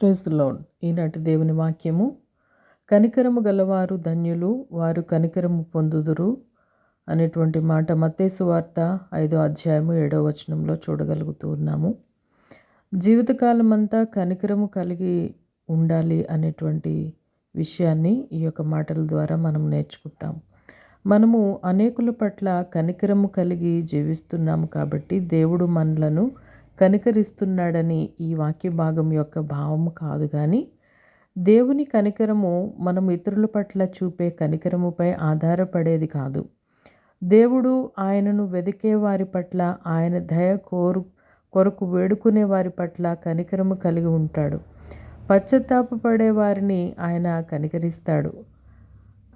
Praise loan ఈనాటి దేవుని వాక్యము. కనికరము గలవారు ధన్యులు వారు కనికరము పొందుదురు అనేటువంటి మాట మత్తేసు వార్త ఐదో అధ్యాయము ఏడో వచనంలో చూడగలుగుతూ ఉన్నాము. జీవితకాలం అంతా కనికరము కలిగి ఉండాలి అనేటువంటి విషయాన్ని ఈ యొక్క మాటల ద్వారా మనం నేర్చుకుంటాం. మనము అనేకుల పట్ల కనికరము కలిగి జీవిస్తున్నాము కాబట్టి దేవుడు మనలను కనికరిస్తున్నాడని ఈ వాక్య భాగం యొక్క భావం కాదు కానీ దేవుని కనికరము మనం ఇతరుల పట్ల చూపే కనికరముపై ఆధారపడేది కాదు. దేవుడు ఆయనను వెదికే వారి పట్ల ఆయన దయ కోరు కొరకు వేడుకునే వారి పట్ల కనికరము కలిగి ఉంటాడు. పశ్చత్తాపడే వారిని ఆయన కనికరిస్తాడు.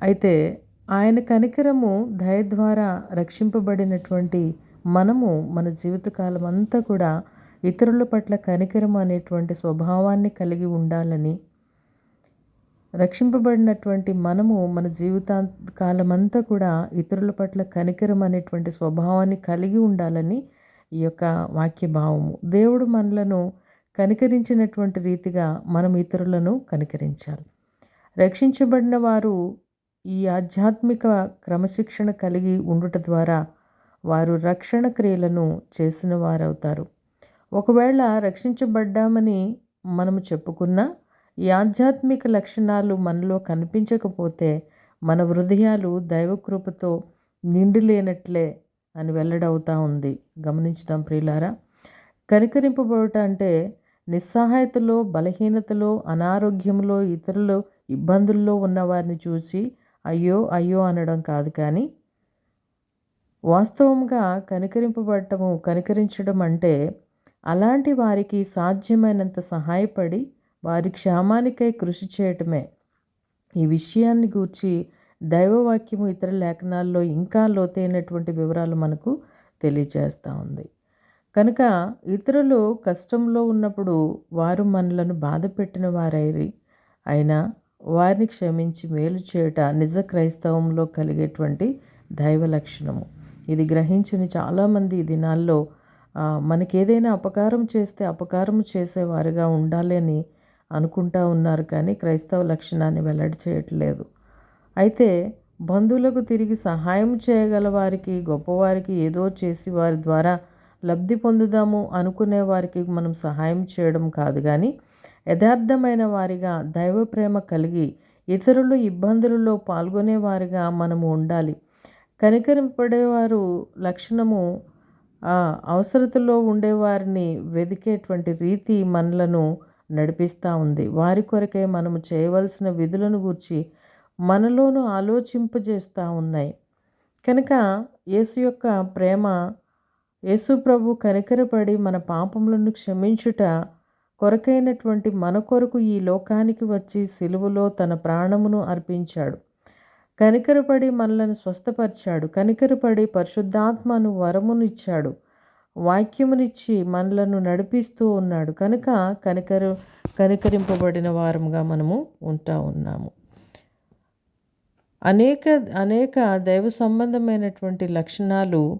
అయితే ఆయన కనికరము దయ ద్వారా రక్షింపబడినటువంటి మనము మన జీవితకాలం అంతా కూడా ఇతరుల పట్ల కనికరం అనేటువంటి స్వభావాన్ని కలిగి ఉండాలని రక్షింపబడినటువంటి మనము మన జీవితా కాలమంతా కూడా ఇతరుల పట్ల కనికరం అనేటువంటి స్వభావాన్ని కలిగి ఉండాలని ఈ యొక్క వాక్య భావము దేవుడు మనలను కనికరించినటువంటి రీతిగా మనం ఇతరులను కనికరించాలి. రక్షించబడిన వారు ఈ ఆధ్యాత్మిక క్రమశిక్షణ కలిగి ఉండుట ద్వారా వారు రక్షణ క్రియలను చేసిన వారవుతారు. ఒకవేళ రక్షించబడ్డామని మనము చెప్పుకున్నా ఈ ఆధ్యాత్మిక లక్షణాలు మనలో కనిపించకపోతే మన హృదయాలు దైవకృపతో నిండి లేనట్లే అని వెల్లడవుతూ ఉంది. గమనించుదాం ప్రియులారా. కనికరింపబడట అంటే నిస్సహాయతలో బలహీనతలో అనారోగ్యంలో ఇతరులు ఇబ్బందుల్లో ఉన్నవారిని చూసి అయ్యో అయ్యో అనడం కాదు కానీ వాస్తవంగా కనికరింపబడటము కనికరించడం అంటే అలాంటి వారికి సాధ్యమైనంత సహాయపడి వారి క్షేమానికై కృషి చేయటమే. ఈ విషయాన్ని గూర్చి దైవవాక్యము ఇతర లేఖనాల్లో ఇంకా లోతైనటువంటి వివరాలు మనకు తెలియజేస్తూ ఉంది. కనుక ఇతరులు కష్టంలో ఉన్నప్పుడు వారు మనలను బాధ పెట్టిన వారైరి అయినా వారిని క్షమించి మేలు చేయట నిజ క్రైస్తవంలో కలిగేటువంటి దైవ లక్షణము. ఇది గ్రహించిన చాలామంది ఈ దినాల్లో మనకి ఏదైనా అపకారం చేస్తే అపకారం చేసేవారుగా ఉండాలి అని అనుకుంటా ఉన్నారు కానీ క్రైస్తవ లక్షణాన్ని వెల్లడి చేయట్లేదు. అయితే బంధువులకు తిరిగి సహాయం చేయగల వారికి గొప్పవారికి ఏదో చేసి వారి ద్వారా లబ్ధి పొందుదాము అనుకునే వారికి మనం సహాయం చేయడం కాదు కానీ యథార్థమైన వారిగా దైవ ప్రేమ కలిగి ఇతరులు ఇబ్బందులలో పాల్గొనేవారిగా మనము ఉండాలి. కనికరింపడేవారు లక్షణము అవసరతలో ఉండేవారిని వెదికేటువంటి రీతి మనలను నడిపిస్తూ ఉంది. వారి కొరకే మనము చేయవలసిన విధులను గూర్చి మనలోనూ ఆలోచింపజేస్తూ ఉన్నాయి. కనుక యేసు యొక్క ప్రేమ యేసు ప్రభు కనికరపడి మన పాపములను క్షమించుట కొరకైనటువంటి మన కొరకు ఈ లోకానికి వచ్చి సిలువలో తన ప్రాణమును అర్పించాడు. కనికరపడి మనలను స్వస్థపరిచాడు. కనికరపడి పరిశుద్ధాత్మను వరమునిచ్చాడు. వాక్యమునిచ్చి మనలను నడిపిస్తూ ఉన్నాడు. కనుక కనికర కనికరింపబడిన వారముగా మనము ఉంటా ఉన్నాము. అనేక అనేక దైవ సంబంధమైనటువంటి లక్షణాలు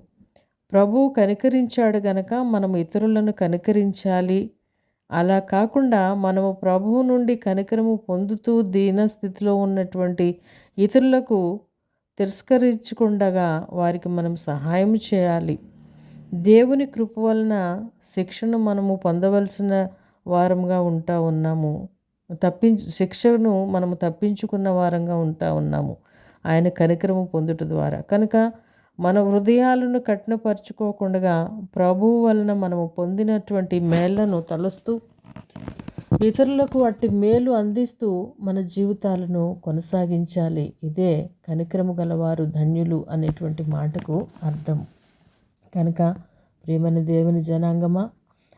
ప్రభు కనికరించాడు గనక మనం ఇతరులను కనికరించాలి. అలా కాకుండా మనము ప్రభువు నుండి కనికరము పొందుతూ దీన స్థితిలో ఉన్నటువంటి ఇతరులకు తిరస్కరించకుండగా వారికి మనం సహాయం చేయాలి. దేవుని కృప వలన శిక్షను మనము పొందవలసిన వారంగా ఉంటా ఉన్నాము. తప్పించు శిక్షను మనము తప్పించుకున్న వారంగా ఉంటా ఉన్నాము. ఆయన కనికరము పొందుట ద్వారా. కనుక మన హృదయాలను కఠినపరచుకోకుండా ప్రభువు వలన మనము పొందినటువంటి మేళ్ళను తలుస్తూ ఇతరులకు అట్టి మేలు అందిస్తూ మన జీవితాలను కొనసాగించాలి. ఇదే కనికరము గలవారు ధన్యులు అనేటువంటి మాటకు అర్థం. కనుక ప్రేమని దేవుని జనాంగమా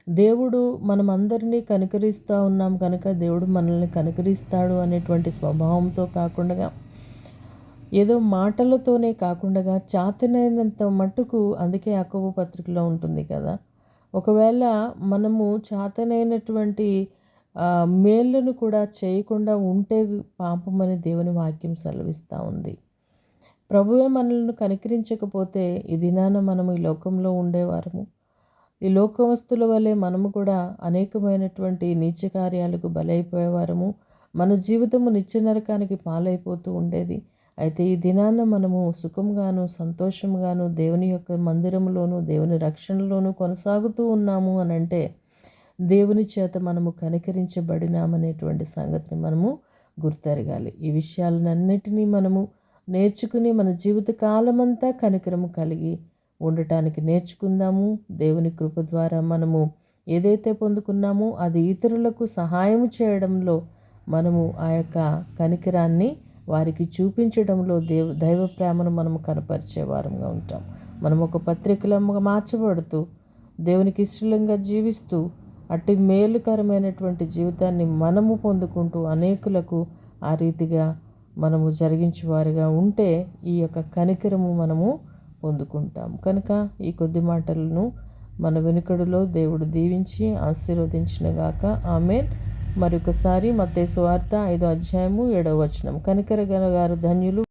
దేవుడు మనమందరినీ కనికరిస్తూ ఉన్నాం. కనుక దేవుడు మనల్ని కనికరిస్తాడు అనేటువంటి స్వభావంతో కాకుండా ఏదో మాటలతోనే కాకుండా చాతనైనంత మట్టుకు అందుకే అక్కవు పత్రికలో ఉంటుంది కదా. ఒకవేళ మనము చాతనైనటువంటి మేళ్ళను కూడా చేయకుండా ఉంటే పాపమని దేవుని వాక్యం సెలవిస్తూ ఉంది. ప్రభువే మనల్ని కనికరించకపోతే ఈ దినాన మనము ఈ లోకంలో ఉండేవారము. ఈ లోకవస్తుల వలె మనము కూడా అనేకమైనటువంటి నీచ కార్యాలకు బలైపోయేవారము. మన జీవితము నిత్య నరకానికి పాలైపోతూ ఉండేది. అయితే ఈ దినాన మనము సుఖంగాను సంతోషంగాను దేవుని యొక్క మందిరంలోను దేవుని రక్షణలోను కొనసాగుతూ ఉన్నాము అని అంటే దేవుని చేత మనము కనికరించబడినామనేటువంటి సంగతిని మనము గుర్తెరగాలి. ఈ విషయాలన్నిటినీ మనము నేర్చుకుని మన జీవిత కాలమంతా కనికరము కలిగి ఉండటానికి నేర్చుకుందాము. దేవుని కృప ద్వారా మనము ఏదైతే పొందుకున్నామో అది ఇతరులకు సహాయం చేయడంలో మనము ఆ యొక్క కనికరాన్ని వారికి చూపించడంలో దేవ దైవ ప్రేమను మనము కనపరిచే వారంగా ఉంటాం. మనం ఒక పత్రికలంగా మార్చబడుతూ దేవునికి ఇష్టలంగా జీవిస్తూ అట్టి మేలుకరమైనటువంటి జీవితాన్ని మనము పొందుకుంటూ అనేకులకు ఆ రీతిగా మనము జరిగించేవారిగా ఉంటే ఈ యొక్క కనికరము మనము పొందుకుంటాం. కనుక ఈ కొద్ది మాటలను మన వెనుకడులో దేవుడు దీవించి ఆశీర్వదించినగాక. ఆమె మరొకసారి మత్తే సువార్త ఐదో అధ్యాయము ఏడవ వచనం కనికర గారు ధన్యులు.